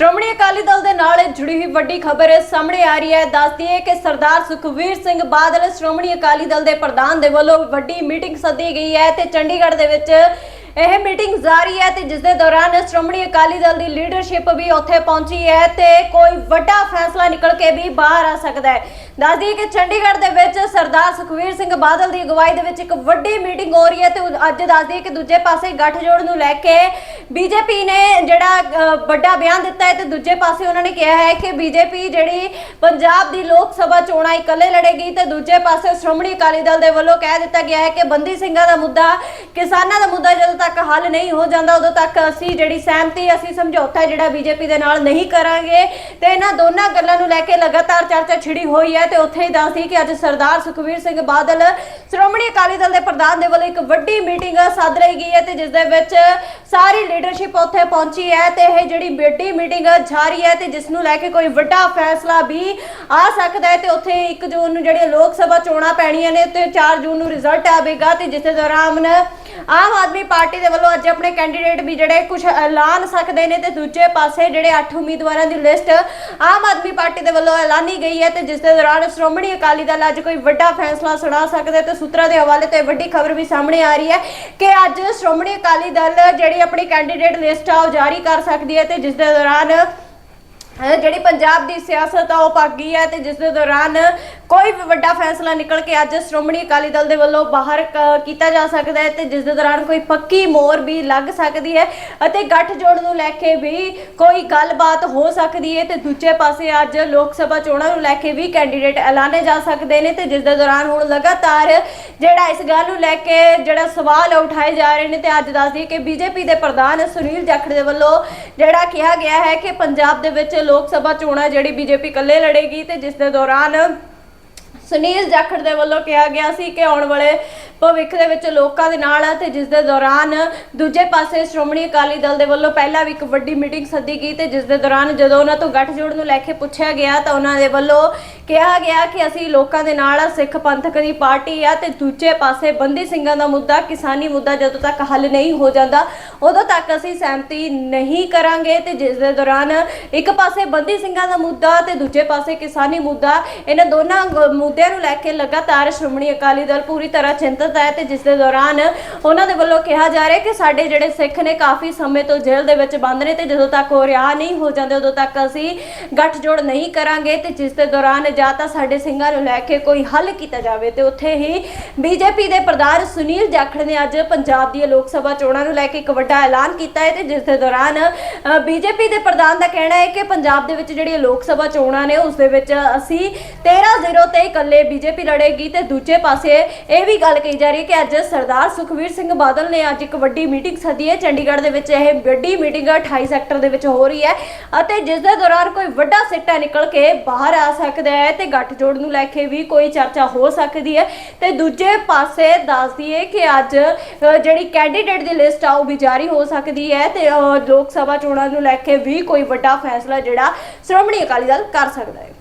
ਸ਼੍ਰੋਮਣੀ ਅਕਾਲੀ ਦਲ ਦੇ ਨਾਲ ਜੁੜੀ ਹੋਈ ਵੱਡੀ ਖਬਰ ਸਾਹਮਣੇ ਆ ਰਹੀ ਹੈ। ਦੱਸਦੀ ਹੈ ਕਿ ਸਰਦਾਰ ਸੁਖਵੀਰ ਸਿੰਘ ਬਾਦਲ ਸ਼੍ਰੋਮਣੀ ਅਕਾਲੀ ਦਲ ਦੇ ਪ੍ਰਧਾਨ ਦੇ ਵੱਲੋਂ ਵੱਡੀ ਮੀਟਿੰਗ ਸੱਦੀ ਗਈ ਹੈ ਤੇ ਚੰਡੀਗੜ੍ਹ ਦੇ ਵਿੱਚ ਇਹ ਮੀਟਿੰਗ ਜਾਰੀ ਹੈ ਤੇ ਜਿਸ ਦੇ ਦੌਰਾਨ ਸ਼੍ਰੋਮਣੀ ਅਕਾਲੀ ਦਲ ਦੀ ਲੀਡਰਸ਼ਿਪ ਵੀ ਉੱਥੇ ਪਹੁੰਚੀ ਹੈ ਤੇ ਕੋਈ ਵੱਡਾ ਫੈਸਲਾ ਨਿਕਲ ਕੇ ਵੀ ਬਾਹਰ ਆ ਸਕਦਾ ਹੈ। ਦੱਸਦੀ ਹੈ ਕਿ ਚੰਡੀਗੜ੍ਹ ਦੇ ਵਿੱਚ ਸਰਦਾਰ ਸੁਖਵੀਰ ਸਿੰਘ ਬਾਦਲ ਦੀ ਅਗਵਾਈ ਦੇ ਵਿੱਚ ਇੱਕ ਵੱਡੀ ਮੀਟਿੰਗ ਹੋ ਰਹੀ ਹੈ ਤੇ ਅੱਜ ਦੱਸਦੀ ਹੈ ਕਿ ਦੂਜੇ ਪਾਸੇ ਗੱਠਜੋੜ ਨੂੰ ਲੈ ਕੇ ਬੀਜੇਪੀ ਨੇ ਜਿਹੜਾ ਅ, ਵੱਡਾ ਬਿਆਨ ਦਿੱਤਾ ਹੈ ਤੇ ਦੂਜੇ ਪਾਸੇ ਉਹਨਾਂ ਨੇ ਕਿਹਾ ਹੈ ਕਿ ਬੀਜੇਪੀ ਜਿਹੜੀ ਪੰਜਾਬ ਦੀ ਲੋਕ ਸਭਾ ਚੋਣਾਂ ਇਕੱਲੇ ਲੜੇਗੀ ਤੇ ਦੂਜੇ ਪਾਸੇ ਸ਼੍ਰੋਮਣੀ ਅਕਾਲੀ ਦਲ ਦੇ ਵੱਲੋਂ ਕਹਿ ਦਿੱਤਾ ਗਿਆ ਹੈ ਕਿ ਬੰਦੀ ਸਿੰਘਾਂ ਦਾ ਮੁੱਦਾ ਕਿਸਾਨਾਂ ਦਾ ਮੁੱਦਾ ਜਦੋਂ ਤੱਕ ਹੱਲ ਨਹੀਂ ਹੋ ਜਾਂਦਾ ਉਦੋਂ ਤੱਕ ਅਸੀਂ ਜਿਹੜੀ ਸਹਿਮਤੀ ਅਸੀਂ ਸਮਝੌਤਾ ਜਿਹੜਾ ਬੀਜੇਪੀ ਦੇ ਨਾਲ ਨਹੀਂ ਕਰਾਂਗੇ। ਤੇ ਇਹਨਾਂ ਦੋਨਾਂ ਗੱਲਾਂ ਨੂੰ ਲੈ ਕੇ ਲਗਾਤਾਰ ਚਰਚਾ ਛਿੜੀ ਹੋਈ ਹੈ ਤੇ ਉੱਥੇ ਹੀ ਦੱਸਦੀ ਕਿ ਅੱਜ ਸਰਦਾਰ ਸੁਖਵੀਰ ਸਿੰਘ ਬਾਦਲ ਸ਼੍ਰੋਮਣੀ ਅਕਾਲੀ ਦਲ ਦੇ ਪ੍ਰਧਾਨ ਦੇ ਵੱਲੋਂ ਇੱਕ ਵੱਡੀ ਮੀਟਿੰਗ ਸੱਦ ਲਈ ਗਈ ਹੈ ਤੇ ਜਿਸ ਦੇ ਵਿੱਚ ਸਾਰੀ ਲੀਡਰਸ਼ਿਪ ਉੱਥੇ ਪਹੁੰਚੀ ਹੈ ਤੇ ਇਹ ਜਿਹੜੀ ਵੱਡੀ ਮੀਟਿੰਗ ਜਾਰੀ ਹੈ ਤੇ ਜਿਸ ਨੂੰ ਲੈ ਕੇ ਕੋਈ ਵੱਡਾ ਫੈਸਲਾ ਵੀ ਆ ਸਕਦਾ ਹੈ ਤੇ ਉੱਥੇ 1 ਜੂਨ ਨੂੰ ਜਿਹੜੀਆਂ ਲੋਕ ਸਭਾ ਚੋਣਾਂ ਪੈਣੀਆਂ ਨੇ ਤੇ 4 ਜੂਨ ਨੂੰ ਰਿਜ਼ਲਟ ਆਵੇਗਾ ਤੇ ਜਿਸ ਦੌਰਾਨ ਆਮ ਆਦਮੀ ਪਾਰਟੀ ਦੇ ਵੱਲੋਂ ਅੱਜ ਆਪਣੇ ਕੈਂਡੀਡੇਟ ਵੀ ਜਿਹੜੇ ਕੁਝ ਐਲਾਨ ਸਕਦੇ ਨੇ ਤੇ ਦੂਜੇ ਪਾਸੇ ਜਿਹੜੇ 8 ਉਮੀਦਵਾਰਾਂ ਦੀ ਲਿਸਟ ਆਮ ਆਦਮੀ ਪਾਰਟੀ ਦੇ ਵੱਲੋਂ ਐਲਾਨੀ ਗਈ ਹੈ ਤੇ ਜਿਸ ਦੇ ਦੌਰਾਨ ਸ਼੍ਰੋਮਣੀ ਅਕਾਲੀ ਦਲ ਅੱਜ ਕੋਈ ਵੱਡਾ ਫੈਸਲਾ ਸੁਣਾ ਸਕਦਾ ਹੈ ਤੇ ਸੂਤਰਾਂ ਦੇ ਹਵਾਲੇ ਤੋਂ ਇਹ ਵੱਡੀ ਖਬਰ ਵੀ ਸਾਹਮਣੇ ਆ ਰਹੀ ਹੈ ਕਿ ਅੱਜ ਸ਼੍ਰੋਮਣੀ ਅਕਾਲੀ ਦਲ ਜਿਹੜੀ ਆਪਣੀ ਕੈਂਡੀਡੇਟ ਲਿਸਟ ਆ, ਉਹ ਜਾਰੀ ਕਰ ਸਕਦੀ ਹੈ ਤੇ ਜਿਸ ਦੇ ਦੌਰਾਨ ਜਿਹੜੀ ਪੰਜਾਬ ਦੀ ਸਿਆਸਤ ਆ, ਉਹ ਪੱਕ ਹੈ ਤੇ ਜਿਸ ਦੇ ਦੌਰਾਨ ਕੋਈ ਵੀ ਵੱਡਾ ਫੈਸਲਾ ਨਿਕਲ ਕੇ ਅੱਜ ਸ਼੍ਰੋਮਣੀ ਅਕਾਲੀ ਦਲ ਦੇ ਵੱਲੋਂ ਬਾਹਰ ਕ- ਕੀਤਾ ਜਾ ਸਕਦਾ ਹੈ ਤੇ ਜਿਸ ਦੇ ਦੌਰਾਨ ਕੋਈ ਪੱਕੀ ਮੋਰ ਵੀ ਲੱਗ ਸਕਦੀ ਹੈ ਅਤੇ ਗੱਠਜੋੜ ਨੂੰ ਲੈ ਕੇ ਵੀ ਕੋਈ ਗੱਲਬਾਤ ਹੋ ਸਕਦੀ ਹੈ ਤੇ ਦੂਜੇ ਪਾਸੇ ਅੱਜ ਲੋਕ ਸਭਾ ਚੋਣਾਂ ਨੂੰ ਲੈ ਕੇ ਵੀ ਕੈਂਡੀਡੇਟ ਐਲਾਨੇ ਜਾ ਸਕਦੇ ਨੇ ਤੇ ਜਿਸ ਦੇ ਦੌਰਾਨ ਹੁਣ ਲਗਾਤਾਰ ਜਿਹੜਾ ਇਸ ਗੱਲ ਨੂੰ ਲੈ ਕੇ ਜਿਹੜਾ ਸਵਾਲ ਉਠਾਏ ਜਾ ਰਹੇ ਨੇ ਤੇ ਅੱਜ ਦੱਸ ਦਈਏ ਕਿ ਬੀਜੇਪੀ ਦੇ ਪ੍ਰਧਾਨ ਸੁਨੀਲ ਜਾਖੜ ਦੇ ਵੱਲੋਂ ਜਿਹੜਾ ਕਿਹਾ ਗਿਆ ਹੈ ਕਿ ਪੰਜਾਬ ਦੇ ਵਿੱਚ ਲੋਕ ਸਭਾ ਚੋਣਾਂ ਜਿਹੜੀ ਬੀਜੇਪੀ ਇਕੱਲੇ ਲੜੇਗੀ ਤੇ ਜਿਸ ਦੇ ਦੌਰਾਨ ਸੁਨੀਲ ਜਾਖੜ ਦੇ ਵੱਲੋਂ ਕਿਹਾ ਗਿਆ ਸੀ ਕਿ ਆਉਣ ਵਾਲੇ ਭਵਿੱਖ ਦੇ ਵਿੱਚ ਲੋਕਾਂ ਦੇ ਨਾਲ ਆ ਤੇ ਜਿਸ ਦੇ ਦੌਰਾਨ ਦੂਜੇ ਪਾਸੇ ਸ਼੍ਰੋਮਣੀ ਅਕਾਲੀ ਦਲ ਦੇ ਵੱਲੋਂ ਪਹਿਲਾਂ ਵੀ ਇੱਕ ਵੱਡੀ ਮੀਟਿੰਗ ਸੱਦੀ ਗਈ ਤੇ ਜਿਸ ਦੇ ਦੌਰਾਨ ਜਦੋਂ ਉਹਨਾਂ ਤੋਂ ਗੱਠਜੋੜ ਨੂੰ ਲੈ ਕੇ ਪੁੱਛਿਆ ਗਿਆ ਤਾਂ ਉਹਨਾਂ ਦੇ ਵੱਲੋਂ ਕਿਹਾ ਗਿਆ ਕਿ ਅਸੀਂ ਲੋਕਾਂ ਦੇ ਨਾਲ ਆ, ਸਿੱਖ ਪੰਥਕ ਦੀ ਪਾਰਟੀ ਆ ਤੇ ਦੂਜੇ ਪਾਸੇ ਬੰਦੀ ਸਿੰਘਾਂ ਦਾ ਮੁੱਦਾ, ਕਿਸਾਨੀ ਮੁੱਦਾ ਜਦੋਂ ਤੱਕ ਹੱਲ ਨਹੀਂ ਹੋ ਜਾਂਦਾ, ਉਦੋਂ ਤੱਕ ਅਸੀਂ ਸਹਿਮਤੀ ਨਹੀਂ ਕਰਾਂਗੇ ਤੇ ਜਿਸ ਦੇ ਦੌਰਾਨ ਇੱਕ ਪਾਸੇ ਬੰਦੀ ਸਿੰਘਾਂ ਦਾ ਮੁੱਦਾ ਤੇ ਦੂਜੇ ਪਾਸੇ ਕਿਸਾਨੀ ਮੁੱਦਾ, ਇਹਨਾਂ ਦੋਨਾਂ ਗ- ਮੁੱਦਿਆਂ ਨੂੰ ਲੈ ਕੇ ਲਗਾਤਾਰ ਸ਼੍ਰੋਮਣੀ ਅਕਾਲੀ ਦਲ ਪੂਰੀ ਤਰ੍ਹਾਂ ਚਿੰਤਤ ਹੈ ਤੇ ਜਿਸ ਦੇ ਦੌਰਾਨ ਉਹਨਾਂ ਦੇ ਵੱਲੋਂ ਕਿਹਾ ਜਾ ਰਿਹਾ ਕਿ ਸਾਡੇ ਜਿਹੜੇ ਸਿੱਖ ਨੇ ਕਾਫੀ ਸਮੇਂ ਤੋਂ ਜੇਲ੍ਹ ਦੇ ਵਿੱਚ ਬੰਦ ਨੇ ਤੇ ਜਦੋਂ ਤੱਕ ਉਹ ਰਿਹਾ ਨਹੀਂ ਹੋ ਜਾਂਦੇ, ਉਦੋਂ ਤੱਕ ਅਸੀਂ ਗੱਠਜੋੜ ਨਹੀਂ ਕਰਾਂਗੇ ਤੇ ਜਿਸ ਦੇ ਦੌਰਾਨ ਜਾਂ ਤਾਂ ਸਾਡੇ ਸਿੰਘਾਂ ਨੂੰ ਲੈ ਕੇ ਕੋਈ ਹੱਲ ਕੀਤਾ ਜਾਵੇ ਤੇ ਉੱਥੇ ਹੀ ਬੀਜੇਪੀ ਦੇ ਪ੍ਰਧਾਨ ਸੁਨੀਲ ਜਾਖੜ ਨੇ ਅੱਜ ਪੰਜਾਬ ਦੀਆਂ ਲੋਕ ਸਭਾ ਚੋਣਾਂ ਨੂੰ ਲੈ ਕੇ ਇੱਕ ਵੱਡਾ ਐਲਾਨ ਕੀਤਾ ਹੈ ਤੇ ਜਿਸ ਦੇ ਦੌਰਾਨ ਬੀਜੇਪੀ ਦੇ ਪ੍ਰਧਾਨ ਦਾ ਕਹਿਣਾ ਹੈ ਕਿ ਪੰਜਾਬ ਦੇ ਵਿੱਚ ਜਿਹੜੀਆਂ ਲੋਕ ਸਭਾ ਚੋਣਾਂ ਨੇ ਉਸ ਦੇ ਵਿੱਚ ਅਸੀਂ 13-0 ਤੇ ਇਕੱਲੇ ਬੀਜੇਪੀ ਲੜੇਗੀ ਤੇ ਦੂਜੇ ਪਾਸੇ ਇਹ ਵੀ ਗੱਲ ਕਹੀ ਜਾ ਰਹੀ ਹੈ ਕਿ ਅੱਜ ਸਰਦਾਰ ਸੁਖਵੀਰ ਸਿੰਘ ਬਾਦਲ ਨੇ ਅੱਜ ਇੱਕ ਵੱਡੀ ਮੀਟਿੰਗ ਸੱਦੀ ਹੈ। ਚੰਡੀਗੜ੍ਹ ਦੇ ਵਿੱਚ ਇਹ ਵੱਡੀ ਮੀਟਿੰਗ 28 ਸੈਕਟਰ ਦੇ ਵਿੱਚ ਹੋ ਰਹੀ ਹੈ ਅਤੇ ਜਿਸ ਦੇ ਦੌਰਾਨ ਕੋਈ ਵੱਡਾ ਸਿੱਟਾ ਨਿਕਲ ਕੇ ਬਾਹਰ ਆ ਸਕਦਾ ਹੈ। ਤੇ ਗੱਠਜੋੜ ਨੂੰ ਲੈ ਕੇ ਵੀ ਕੋਈ ਚਰਚਾ ਹੋ ਸਕਦੀ ਹੈ। ਤੇ ਦੂਜੇ ਪਾਸੇ ਦੱਸ ਦਈਏ ਕਿ ਅੱਜ ਜਿਹੜੀ ਕੈਂਡੀਡੇਟ ਦੀ ਲਿਸਟ ਆ, ਉਹ ਵੀ ਜਾਰੀ ਹੋ ਸਕਦੀ ਹੈ ਤੇ ਲੋਕ ਸਭਾ ਚੋਣਾਂ ਨੂੰ ਲੈ ਕੇ ਵੀ ਕੋਈ ਵੱਡਾ ਫੈਸਲਾ ਜਿਹੜਾ ਸ਼੍ਰੋਮਣੀ ਅਕਾਲੀ ਦਲ ਕਰ ਸਕਦਾ ਹੈ।